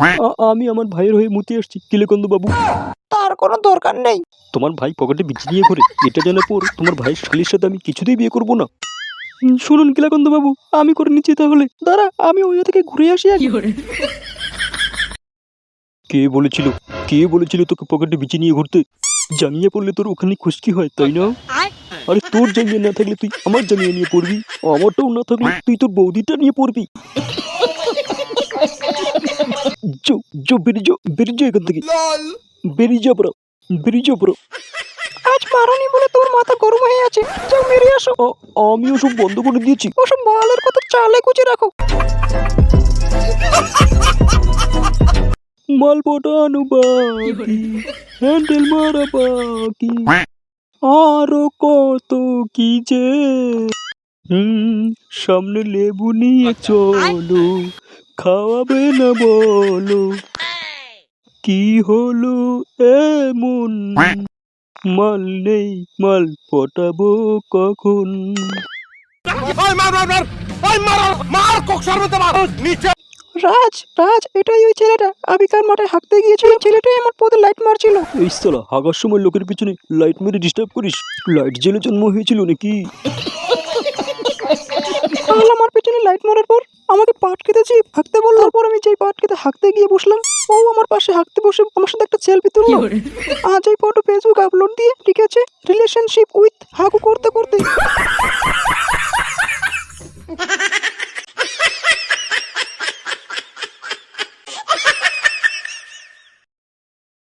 আ- আমি আমার ভাইয়ের হয়ে মুতে আসছি কিলেকন্দ বাবু। তার কোনো দরকার নেই। তোমার ভাই পকেটে বিচি নিয়ে ঘুরে এটা জানার পর তোমার ভাইয়ের শালির সাথে আমি কিছুতেই বিয়ে করব না। শুনুন কিলাকন্দ বাবু আমি করে নিচ্ছি তাহলে। দাঁড়া আমি ওই থেকে ঘুরে আসি আগে। কে বলেছিল কে বলেছিল তোকে পকেটে বিচি নিয়ে ঘুরতে? জাঙ্গিয়ে পড়লে তোর ওখানে খুশকি হয় তাই না? আরে তোর জাঙ্গিয়ে না থাকলে তুই আমার জাঙ্গিয়ে নিয়ে পড়বি? আমারটাও না থাকলে তুই তোর বৌদিটা নিয়ে পড়বি। যো যো বেরিয়ে যো বেরিয়ে যো এখান থেকে বেরিয়ে যা বড় বেরিয়ে আজ মারানি বলে তোর মাথা গরম হয়ে আছে যাও মেরে আসো আমি ওসব বন্ধ করে দিয়েছি ওসব মালের কথা চালে কুচে রাখো মাল পটানো বাকি হ্যান্ডেল মারা বাকি আরও কত কি যে হুম সামনে লেবু নিয়ে চলো খাওয়াবে না বলো। কি হলো এমন? মাল নেই মাল পটাবো কখন? রাজ রাজ এটাই ওই ছেলেটা। আবিকার মাঠে হাঁকতে গিয়েছিল ছেলেটাই আমার পথে লাইট মারছিল। এই সালা হাগার সময় লোকের পিছনে লাইট মেরে ডিস্টার্ব করিস। লাইট জেলে জন্ম হয়েছিল নাকি? আমার পেছনে লাইট মারার পর আমাকে পাট খেতে হাঁকতে গিয়ে বসলাম। ও আমার পাশে হাঁকতে বসে আমার সাথে একটা সেলফি তুললো। আজ এই ফটো ফেসবুক আপলোড দিয়ে ঠিক আছে রিলেশনশিপ উইথ হাকু করতে করতে